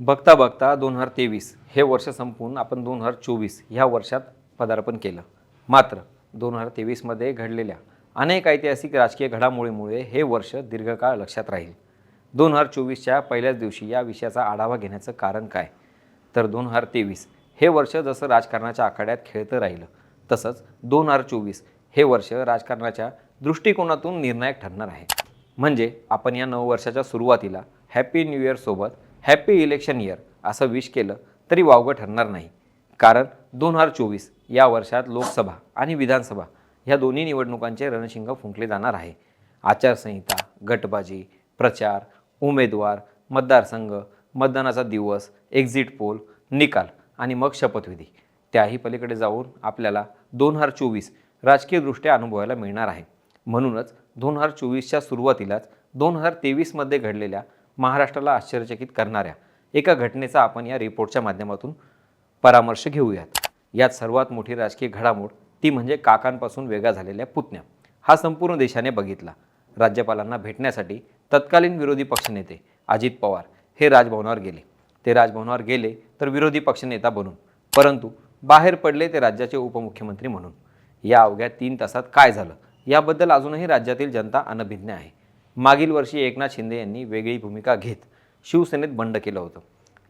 बघता बघता दोन हजार तेवीस हे वर्ष संपून आपण दोन हजार चोवीस ह्या वर्षात पदार्पण केलं. मात्र दोन हजार तेवीसमध्ये घडलेल्या अनेक ऐतिहासिक राजकीय घडामोडीमुळे हे वर्ष दीर्घकाळ लक्षात राहील. दोन हजार चोवीसच्या पहिल्याच दिवशी या विषयाचा आढावा घेण्याचं कारण काय? तर दोन हजार तेवीस हे वर्ष जसं राजकारणाच्या आखाड्यात खेळतं राहिलं तसंच दोन हजार चोवीस हे वर्ष राजकारणाच्या दृष्टिकोनातून निर्णायक ठरणार आहे. म्हणजे आपण या नववर्षाच्या सुरुवातीला हॅपी न्यू इयरसोबत हॅपी इलेक्शन इयर असं विश केलं तरी वावगं ठरणार नाही. कारण दोन हजार चोवीस या वर्षात लोकसभा आणि विधानसभा ह्या दोन्ही निवडणुकांचे रणशिंग फुंकले जाणार आहे. आचारसंहिता गटबाजी प्रचार उमेदवार मतदारसंघ मतदानाचा दिवस एक्झिट पोल निकाल आणि मग शपथविधी. त्याही पलीकडे जाऊन आपल्याला दोन हजार चोवीस राजकीयदृष्ट्या अनुभवायला मिळणार आहे. म्हणूनच दोन हजार चोवीसच्या सुरुवातीलाच दोन हजार तेवीसमध्ये घडलेल्या महाराष्ट्राला आश्चर्यचकित करणाऱ्या एका घटनेचा आपण या रिपोर्टच्या माध्यमातून परामर्श घेऊयात. यात सर्वात मोठी राजकीय घडामोड ती म्हणजे काकांपासून वेगळा झालेल्या पुतण्या. हा संपूर्ण देशाने बघितला. राज्यपालांना भेटण्यासाठी तत्कालीन विरोधी पक्षनेते अजित पवार हे राजभवनावर गेले. ते राजभवनावर गेले तर विरोधी पक्षनेता बनून परंतु बाहेर पडले ते राज्याचे उपमुख्यमंत्री म्हणून. या अवघ्या तीन तासात काय झालं? याबद्दल अजूनही राज्यातील जनता अनभिज्ञ आहे. मागील वर्षी एकनाथ शिंदे यांनी वेगळी भूमिका घेत शिवसेनेत बंड केलं होतं.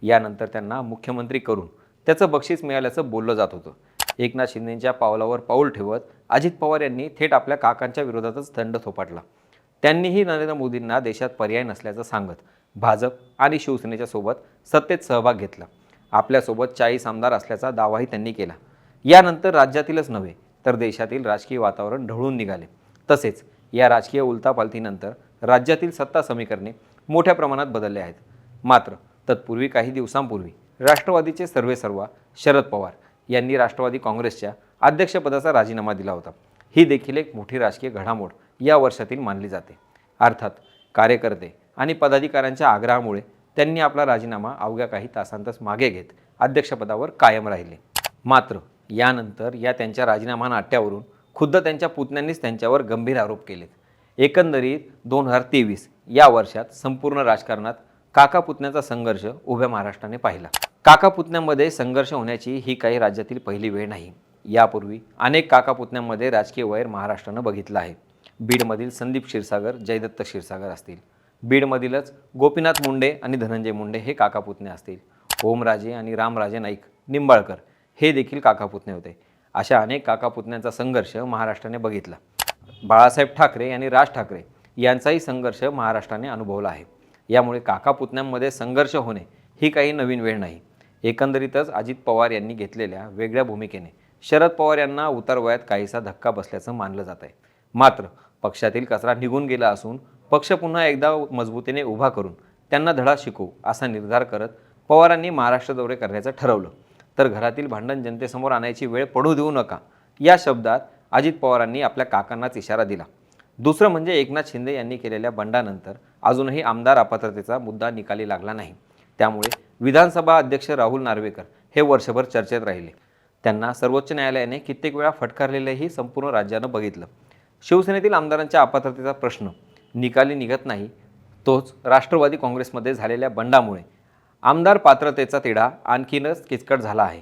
यानंतर त्यांना मुख्यमंत्री करून त्याचं बक्षीस मिळाल्याचं बोललं जात होतं. एकनाथ शिंदेंच्या पावलावर पाऊल ठेवत अजित पवार यांनी थेट आपल्या काकांच्या विरोधातच दंड थोपाटला. त्यांनीही नरेंद्र मोदींना देशात पर्याय नसल्याचं सांगत भाजप आणि शिवसेनेच्या सोबत सत्तेत सहभाग घेतला. आपल्यासोबत चाळीस आमदार असल्याचा दावाही त्यांनी केला. यानंतर राज्यातीलच नव्हे तर देशातील राजकीय वातावरण ढवळून निघाले. तसेच या राजकीय उलथापालथीनंतर राज्यातील सत्ता समीकरणे मोठ्या प्रमाणात बदलले आहेत. मात्र तत्पूर्वी काही दिवसांपूर्वी राष्ट्रवादीचे सर्वेसर्वा शरद पवार यांनी राष्ट्रवादी काँग्रेसच्या अध्यक्षपदाचा राजीनामा दिला होता. ही देखील एक मोठी राजकीय घडामोड या वर्षातील मानली जाते. अर्थात कार्यकर्ते आणि पदाधिकाऱ्यांच्या आग्रहामुळे त्यांनी आपला राजीनामा अवघ्या काही तासांतच मागे घेत अध्यक्षपदावर कायम राहिले. मात्र यानंतर या त्यांच्या राजीनामा नाट्यावरून खुद्द त्यांच्या पुतण्यांनीच त्यांच्यावर गंभीर आरोप केलेत. एकंदरीत दोन हजार तेवीस या वर्षात संपूर्ण राजकारणात काका पुतण्याचा संघर्ष उभ्या महाराष्ट्राने पाहिला. काका पुतण्यांमध्ये संघर्ष होण्याची ही काही राज्यातील पहिली वेळ नाही. यापूर्वी अनेक काका पुतण्यांमध्ये राजकीय वैर महाराष्ट्रानं बघितलं आहे. बीडमधील संदीप क्षीरसागर जयदत्त क्षीरसागर असतील. बीडमधीलच गोपीनाथ मुंडे आणि धनंजय मुंडे हे काका पुतणे असतील. ओमराजे आणि रामराजे नाईक निंबाळकर हे देखील काका पुतणे होते. अशा अनेक काका पुतण्यांचा संघर्ष महाराष्ट्राने बघितला. बाळासाहेब ठाकरे आणि राज ठाकरे यांचाही संघर्ष महाराष्ट्राने अनुभवला आहे. यामुळे काका पुतण्यांमध्ये संघर्ष होणे ही काही नवीन वेळ नाही. एकंदरीतच अजित पवार यांनी घेतलेल्या वेगळ्या भूमिकेने शरद पवार यांना उतारवयात काहीसा धक्का बसल्याचं मानलं जात आहे. मात्र पक्षातील कचरा निघून गेला असून पक्ष पुन्हा एकदा मजबूतीने उभा करून त्यांना धडा शिकवू असा निर्धार करत पवारांनी महाराष्ट्र दौरे करण्याचं ठरवलं. तर घरातील भांडण जनतेसमोर आणायची वेळ पडू देऊ नका या शब्दात अजित पवारांनी आपल्या काकांनाच इशारा दिला. दुसरं म्हणजे एकनाथ शिंदे यांनी केलेल्या बंडानंतर अजूनही आमदार अपात्रतेचा मुद्दा निकाली लागला नाही. त्यामुळे विधानसभा अध्यक्ष राहुल नार्वेकर हे वर्षभर चर्चेत राहिले. त्यांना सर्वोच्च न्यायालयाने कित्येक वेळा फटकारलेलंही संपूर्ण राज्यानं बघितलं. शिवसेनेतील आमदारांच्या अपात्रतेचा प्रश्न निकाली निघत नाही तोच राष्ट्रवादी काँग्रेसमध्ये झालेल्या बंडामुळे आमदार पात्रतेचा तिढा आणखीनच किचकट झाला आहे.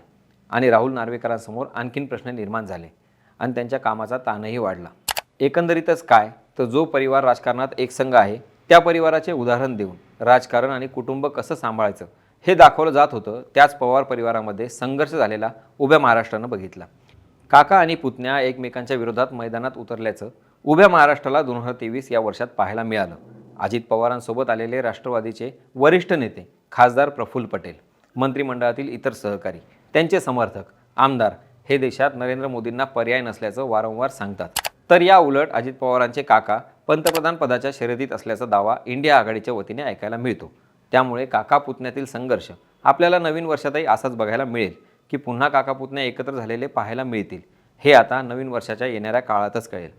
आणि राहुल नार्वेकरांसमोर आणखीन प्रश्न निर्माण झाले. आणि त्यांच्या कामाचा ताणही वाढला. एकंदरीतच काय? तर जो परिवार राजकारणात एकसंघ आहे त्या परिवाराचे उदाहरण देऊन राजकारण आणि कुटुंब कसं सांभाळायचं हे दाखवलं जात होतं. त्याच पवार परिवारामध्ये संघर्ष झालेला उभ्या महाराष्ट्रानं बघितला. काका आणि पुतण्या एकमेकांच्या विरोधात मैदानात उतरल्याचं उभ्या महाराष्ट्राला दोन हजार तेवीस या वर्षात पाहायला मिळालं. अजित पवारांसोबत आलेले राष्ट्रवादीचे वरिष्ठ नेते खासदार प्रफुल्ल पटेल मंत्रिमंडळातील इतर सहकारी त्यांचे समर्थक आमदार हे देशात नरेंद्र मोदींना पर्याय नसल्याचं वारंवार सांगतात. तर या उलट अजित पवारांचे काका पंतप्रधान पदाच्या शर्यतीत असल्याचा दावा इंडिया आघाडीच्या वतीने ऐकायला मिळतो. त्यामुळे काका पुतण्यातील संघर्ष आपल्याला नवीन वर्षातही असाच बघायला मिळेल की पुन्हा काका पुतण्या एकत्र झालेले पाहायला मिळतील. हे आता नवीन वर्षाच्या येणाऱ्या काळातच कळेल.